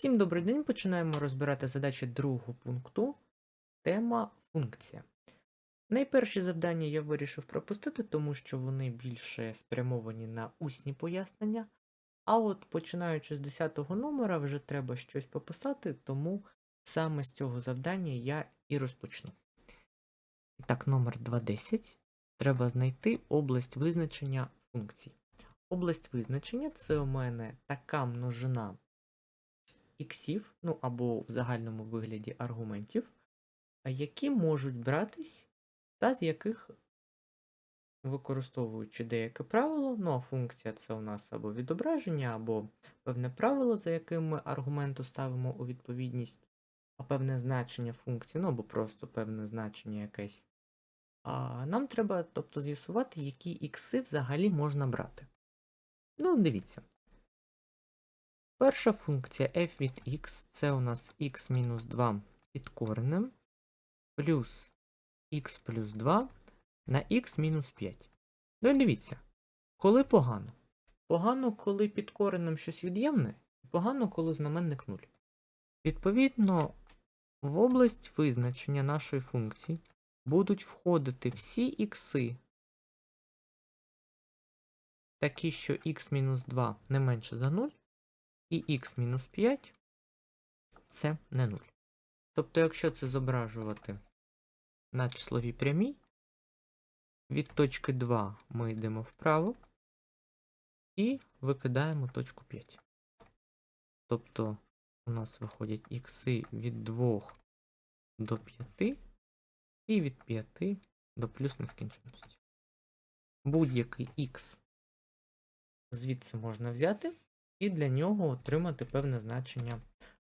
Всім добрий день. Починаємо розбирати задачі другого пункту. Тема функція. Найперші завдання я вирішив пропустити, тому що вони більше спрямовані на усні пояснення. А от починаючи з 10 номера, вже треба щось пописати, тому саме з цього завдання я і розпочну. Так, номер 2.10. Треба знайти область визначення функцій. Область визначення це у мене така множина іксів, ну або в загальному вигляді аргументів, які можуть братись, та з яких, використовуючи деяке правило, ну а функція це у нас або відображення, або певне правило, за яким ми аргументу ставимо у відповідність, а певне значення функції, ну або просто певне значення якесь. А нам треба, тобто, з'ясувати, які ікси взагалі можна брати. Ну, дивіться. Перша функція f від x це у нас x-2 під коренем плюс x плюс 2 на x-5. Ну і дивіться, коли погано? Погано, коли під коренем щось від'ємне, і погано, коли знаменник 0. Відповідно, в область визначення нашої функції будуть входити всі ікси, такі, що x-2 не менше за 0, і x-5 це не 0. Тобто, якщо це зображувати на числовій прямій, від точки 2 ми йдемо вправо і викидаємо точку 5. Тобто у нас виходять ікси від 2 до 5 і від 5 до плюс нескінченності. Будь-який х звідси можна взяти і для нього отримати певне значення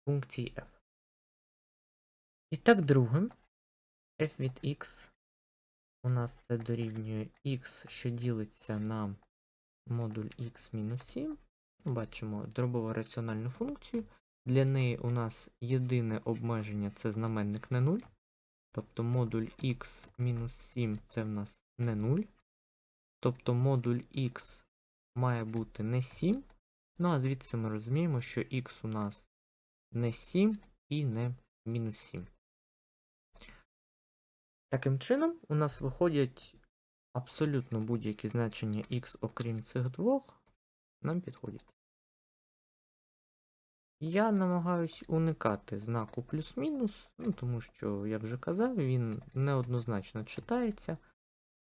функції f. І так, другим, f від x у нас це дорівнює x, що ділиться на модуль x мінус 7. Бачимо дробову раціональну функцію. Для неї у нас єдине обмеження це знаменник не 0. Тобто модуль x мінус 7 це в нас не 0. Тобто модуль x має бути не 7. Ну, а звідси ми розуміємо, що x у нас не 7 і не мінус 7. Таким чином, у нас виходять абсолютно будь-які значення x, окрім цих двох, нам підходять. Я намагаюсь уникати знаку плюс-мінус, ну, тому що, я вже казав, він неоднозначно читається.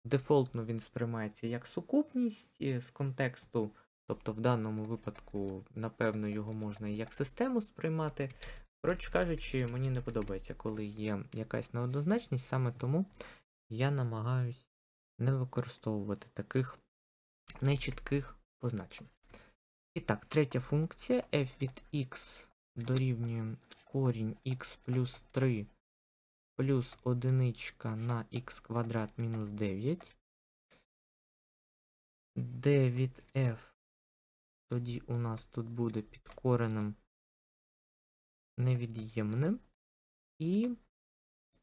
Дефолтно він сприймається як сукупність з контексту, тобто в даному випадку, напевно, його можна і як систему сприймати. Коротше кажучи, мені не подобається, коли є якась неоднозначність, саме тому я намагаюсь не використовувати таких нечітких позначень. І так, третя функція f від x дорівнює корінь x плюс 3 плюс одиничка на х квадрат мінус 9. d від f тоді у нас тут буде під коренем невід'ємним, і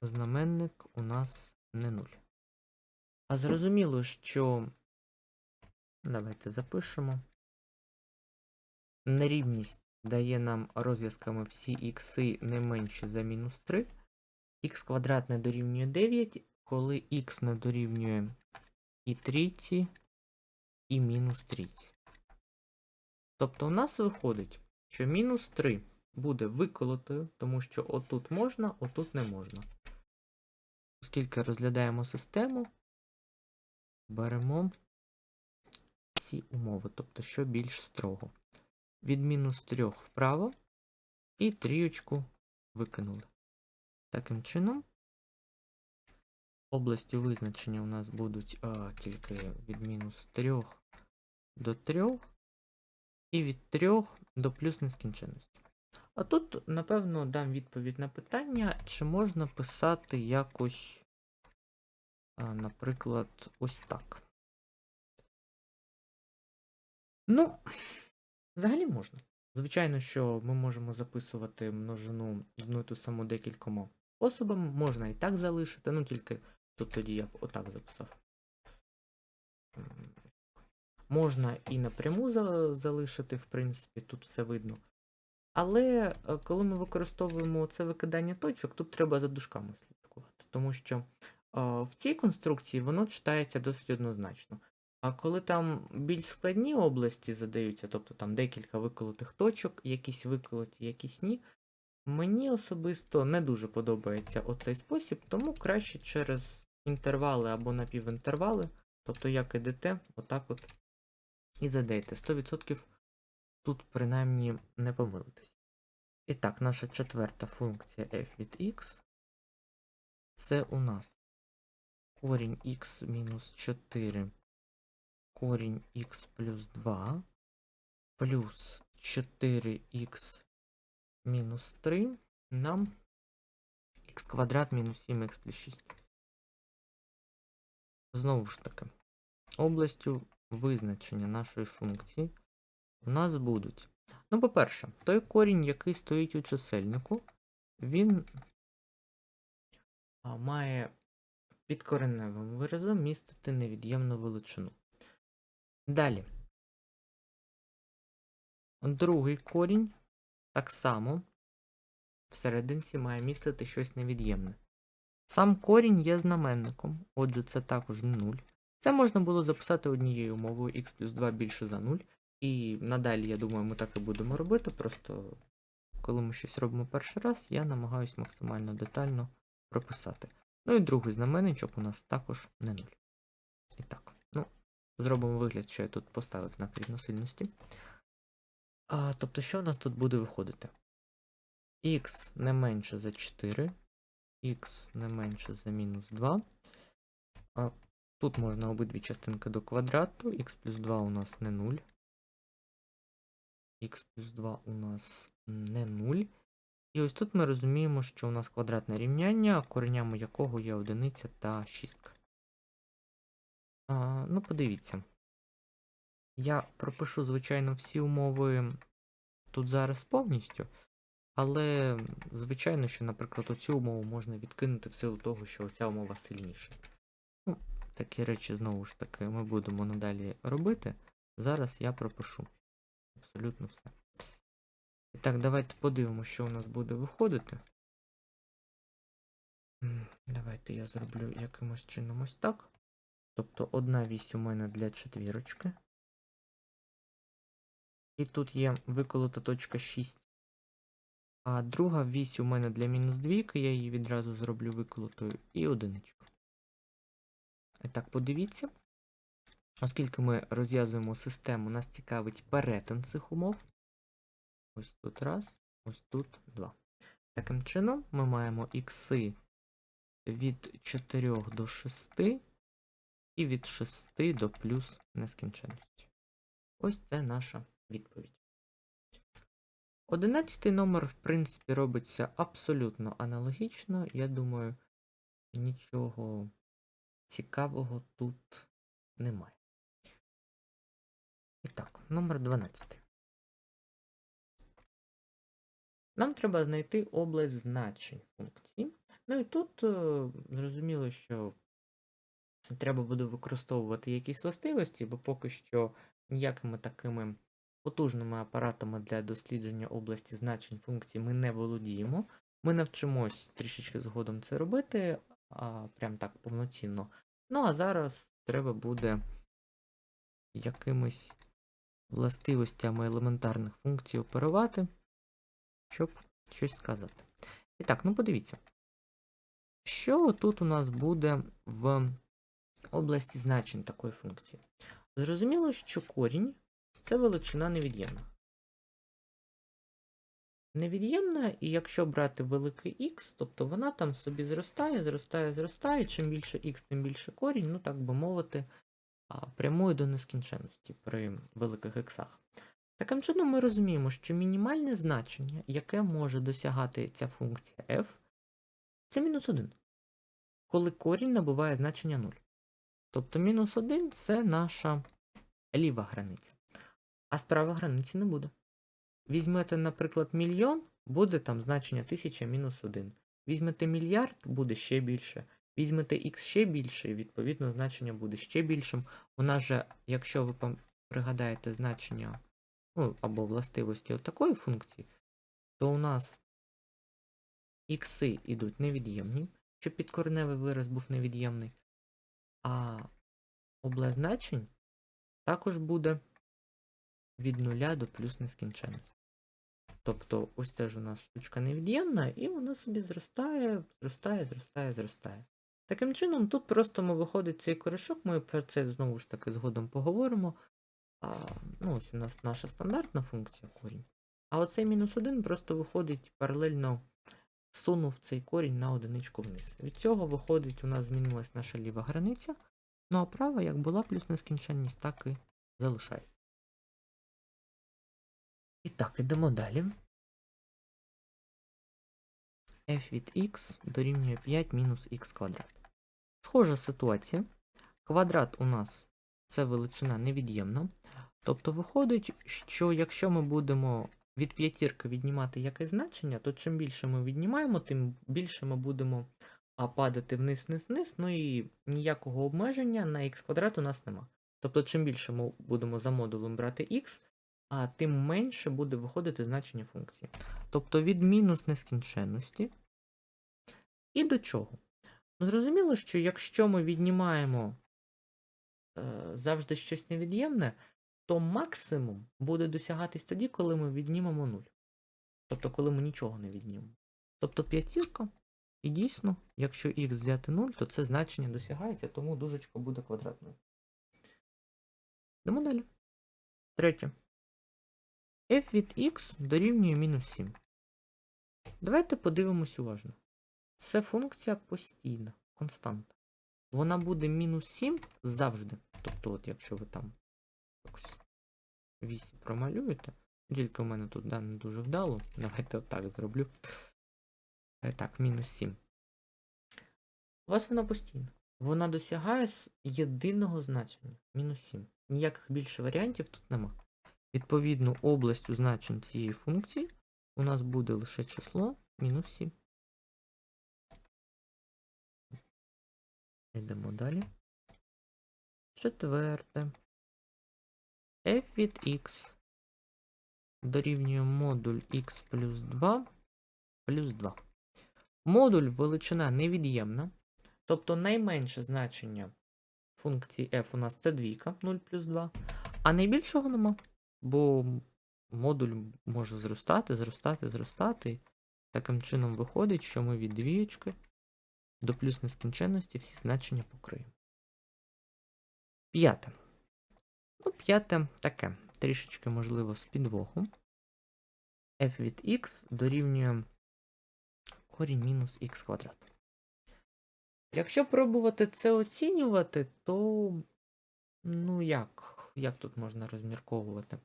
знаменник у нас не 0. А зрозуміло, що давайте запишемо. Нерівність дає нам розв'язками всі ікси не менші за мінус 3. Х квадрат не дорівнює 9, коли х не дорівнює і трійці, і мінус трійці. Тобто у нас виходить, що мінус 3 буде виколотою, тому що отут можна, отут не можна. Оскільки розглядаємо систему, беремо ці умови, тобто що більш строго. Від мінус 3 вправо і трієчку викинули. Таким чином, області визначення у нас будуть а, тільки від мінус 3 до 3 і від 3 до плюс нескінченності. А тут, напевно, дам відповідь на питання, чи можна писати якось, наприклад, ось так. Ну, взагалі можна. Звичайно, що ми можемо записувати множину одну і ту саму декількома способами. Можна і так залишити, ну тільки тут тоді я б отак записав. Можна і напряму залишити, в принципі, тут все видно. Але е, коли ми використовуємо це викидання точок, тут треба за дужками слідкувати, тому що е, в цій конструкції воно читається досить однозначно. А коли там більш складні області задаються, тобто там декілька виколотих точок, якісь виколоті, якісь ні, мені особисто не дуже подобається оцей спосіб, тому краще через інтервали або напівінтервали, тобто як ідете, отак от і задайте. 100% тут принаймні не помилитесь. І так, наша четверта функція f від x. Це у нас корінь x мінус 4, корінь x плюс 2, плюс 4x мінус 3 нам x квадрат мінус 7x плюс 6. Знову ж таки, областю визначення нашої функції у нас будуть. Ну, по-перше, той корінь, який стоїть у чисельнику, він має під кореневим виразом містити невід'ємну величину. Далі. Другий корінь так само всерединці має містити щось невід'ємне. Сам корінь є знаменником, отже, це також не 0. Це можна було записати однією умовою x плюс 2 більше за 0. І надалі, я думаю, ми так і будемо робити. Просто коли ми щось робимо перший раз, я намагаюся максимально детально прописати. Ну і другий знаменничок у нас також не 0. І так, ну, зробимо вигляд, що я тут поставив знак рівносильності. А, Тобто, що у нас тут буде виходити? x не менше за 4, x не менше за мінус 2. А Тут можна обидві частинки до квадрату, x плюс 2 у нас не 0. x плюс 2 у нас не 0. І ось тут ми розуміємо, що у нас квадратне рівняння, коренями якого є одиниця та шістка. А, Ну, подивіться. Я пропишу, звичайно, всі умови тут зараз повністю. Але, звичайно, що, наприклад, оцю умову можна відкинути в силу того, що ця умова сильніша. Ну, такі речі, знову ж таки, ми будемо надалі робити. Зараз я пропишу абсолютно все. І так, давайте подивимося, що у нас буде виходити. Давайте я зроблю якимось чином ось так. Тобто одна вісь у мене для четвірочки. І тут є виколота точка 6. А друга вісь у мене для мінус двійки, я її відразу зроблю виколотою і одиничку. Так, подивіться. Оскільки ми розв'язуємо систему, нас цікавить перетин цих умов. Ось тут раз, ось тут два. Таким чином, ми маємо ікси від 4 до 6 і від 6 до плюс нескінченності. Ось це наша відповідь. Одинадцятий номер, в принципі, робиться абсолютно аналогічно. Я думаю, нічого цікавого тут немає. І так, номер 12. Нам треба знайти область значень функції. Ну і тут е, зрозуміло, що треба буде використовувати якісь властивості, бо поки що ніякими такими потужними апаратами для дослідження області значень функцій ми не володіємо. Ми навчимось трішечки згодом це робити, а прям так повноцінно. Ну а зараз треба буде якимись властивостями елементарних функцій оперувати, щоб щось сказати. І так, ну подивіться, що тут у нас буде в області значень такої функції. Зрозуміло, що корінь це величина невід'ємна. Невід'ємна, і якщо брати великий х, тобто вона там собі зростає, зростає, зростає, чим більше х, тим більше корінь, ну так би мовити, прямує до нескінченності при великих іксах. Таким чином, ми розуміємо, що мінімальне значення, яке може досягати ця функція f, це мінус 1, коли корінь набуває значення 0. Тобто мінус 1 це наша ліва границя. А справа границі не буде. Візьмете, наприклад, мільйон, буде там значення 1000 мінус 1. Візьмете мільярд, буде ще більше. Візьмете x ще більше, і відповідно значення буде ще більшим. У нас же, якщо ви пригадаєте значення ну, або властивості от функції, то у нас ікси йдуть невід'ємні, щоб підкореневий вираз був невід'ємний, а область значень також буде від нуля до плюс нескінченності. Тобто ось це ж у нас штучка невід'ємна, і вона собі зростає, зростає, зростає, зростає. Таким чином, тут просто ми виходить цей корішок, ми про це знову ж таки згодом поговоримо. А, ну, ось у нас наша стандартна функція корінь. А оцей мінус 1 просто виходить паралельно сунув цей корінь на одиничку вниз. Від цього виходить, у нас змінилась наша ліва границя. Ну а права, як була плюс нескінченність, так і залишається. І так, ідемо далі. f від x дорівнює 5 мінус х квадрат. Схожа ситуація. Квадрат у нас це величина невід'ємна. Тобто виходить, що якщо ми будемо від п'ятірки віднімати якесь значення, то чим більше ми віднімаємо, тим більше ми будемо падати вниз, вниз, вниз, ну і ніякого обмеження на х квадрат у нас нема. Тобто, чим більше ми будемо за модулем брати х, а тим менше буде виходити значення функції. Тобто від мінус нескінченності. І до чого? Ну, зрозуміло, що якщо ми віднімаємо е, завжди щось невід'ємне, то максимум буде досягатись тоді, коли ми віднімемо 0. Тобто, коли ми нічого не віднімемо. Тобто п'ятірка, і дійсно, якщо х взяти 0, то це значення досягається, тому дужечка буде квадратною. Йдемо далі. Третє. F від x дорівнює мінус 7. Давайте подивимось уважно. Це функція постійна, константа. Вона буде мінус 7 завжди. Тобто, от якщо ви там якось 8 промалюєте, тільки у мене тут да, не дуже вдало. Давайте отак зроблю. Е, Так, мінус 7. У вас вона постійна. Вона досягає єдиного значення. Мінус 7. Ніяких більше варіантів тут нема. Відповідно, областю значень цієї функції у нас буде лише число мінус 7. Йдемо далі. Четверте. f від x дорівнює модуль x плюс 2 плюс 2. Модуль величина невід'ємна. Тобто найменше значення функції f у нас це двійка 0 плюс 2. А найбільшого нема. Бо модуль може зростати, зростати, зростати. Таким чином виходить, що ми від двієчки до плюс нескінченності всі значення покриємо. П'яте. Ну, п'яте таке. Трішечки, можливо, з підвохом. f від x дорівнює корінь мінус х квадрат. Якщо пробувати це оцінювати, то ну як? Як тут можна розмірковувати?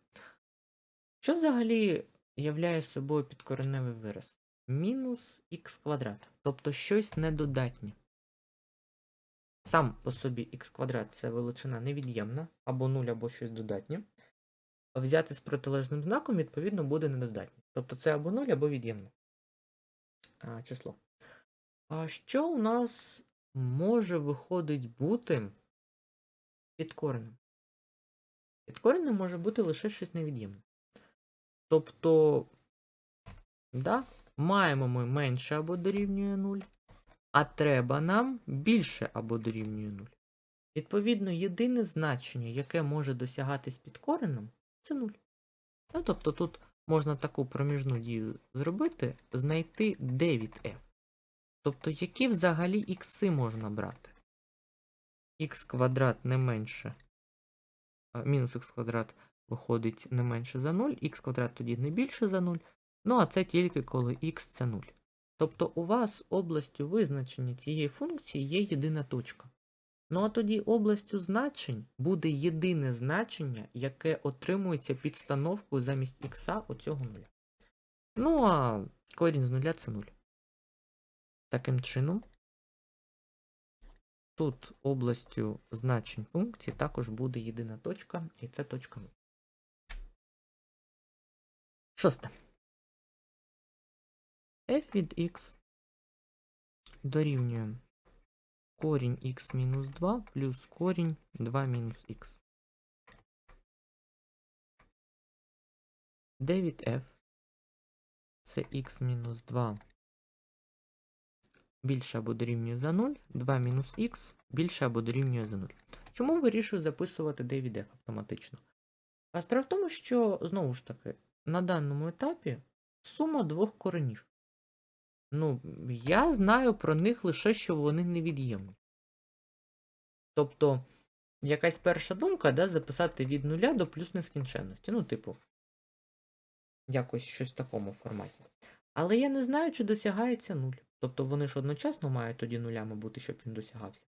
Що взагалі являє собою підкореневий вираз? Мінус х квадрат, тобто щось недодатнє. Сам по собі х квадрат це величина невід'ємна, або 0, або щось додатнє. Взяти з протилежним знаком, відповідно, буде недодатнє. Тобто це або 0, або від'ємне число. А що у нас може виходить бути підкореним? Підкореним може бути лише щось невід'ємне. Тобто, да, маємо ми менше або дорівнює 0, а треба нам більше або дорівнює 0. Відповідно, єдине значення, яке може досягатись підкореним, це 0. Ну, тобто тут можна таку проміжну дію зробити, знайти d від f. Тобто, які взагалі ікси можна брати? х квадрат не менше. Мінус х квадрат виходить не менше за 0, х квадрат тоді не більше за 0. Ну, а це тільки коли х це 0. Тобто у вас областю визначення цієї функції є єдина точка. Ну а тоді областю значень буде єдине значення, яке отримується підстановкою замість х оцього нуля. Ну а корінь з нуля це 0. Таким чином, тут областю значень функції також буде єдина точка, і це точка 0. Шосте. f від x дорівнює корінь x мінус 2 плюс корінь 2 мінус х. d від f це х мінус 2 більше або дорівнює за 0, 2 мінус х більше або дорівнює за 0. Чому вирішую записувати d автоматично? А справа в тому, що, знову ж таки, на даному етапі сума двох коренів. Ну, я знаю про них лише, що вони невід'ємні. Тобто, якась перша думка, да, записати від нуля до плюс нескінченності. Ну, типу, якось щось в такому форматі. Але я не знаю, чи досягається нуль. Тобто вони ж одночасно мають тоді нулями бути, щоб він досягався.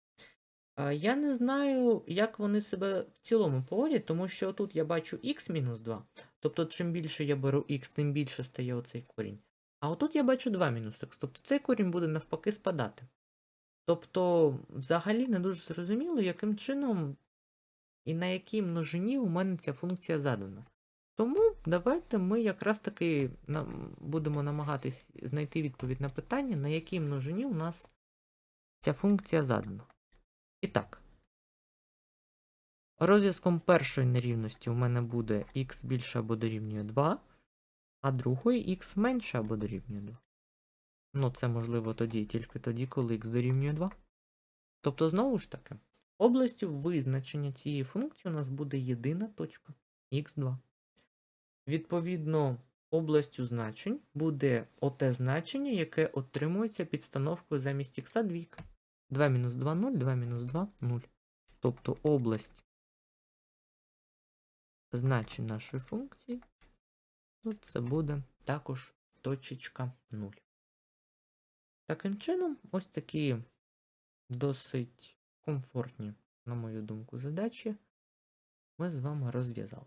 Я не знаю, як вони себе в цілому поводять, тому що тут я бачу x-2. Тобто, чим більше я беру x, тим більше стає оцей корінь. А отут я бачу 2 мінус х. Тобто цей корінь буде навпаки спадати. Тобто, взагалі не дуже зрозуміло, яким чином і на якій множині у мене ця функція задана. Тому давайте ми якраз таки будемо намагатись знайти відповідь на питання, на якій множині у нас ця функція задана. І так. Розв'язком першої нерівності у мене буде х більше або дорівнює 2, а другої х менше або дорівнює 2. Ну, це можливо тоді, тільки тоді, коли х дорівнює 2. Тобто, знову ж таки, областю визначення цієї функції у нас буде єдина точка х2. Відповідно, областю значень буде оте значення, яке отримується підстановкою замість х двійка. 2 мінус 2 0, 2 мінус 2 0. Тобто область значень нашої функції. Тут це буде також точечка 0. Таким чином, ось такі досить комфортні, на мою думку, задачі ми з вами розв'язали.